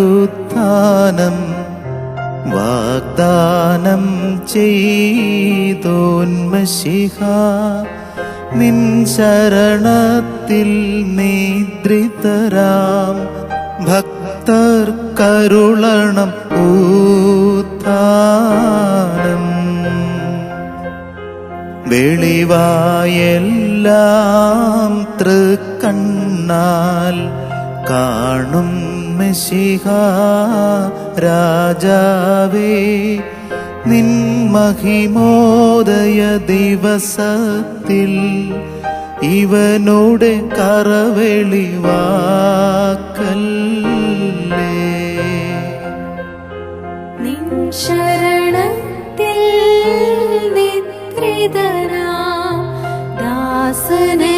ആദാമ്യർക്കായുത്ഥാനം വാഗ്ദാനം ചെയ്തോന്മശിഹ നിൻ ശരണത്തിൽ നിദ്രിതരാം ഭക്തർ കരുളണം ഊത്താനം വെളിവായെല്ലാം തൃക്കണ്ണാൽ കാണും മെസ്സിഹ രാജാവേ. നിൻ മഹിമോദയ ദിവസത്തിൽ ഇവനോട് കറവെളിവാക്കല്ലേ നിൻ ശരണത്തിൽ നിദ്രിതരാം ദാസനയോർത്തിയിടുക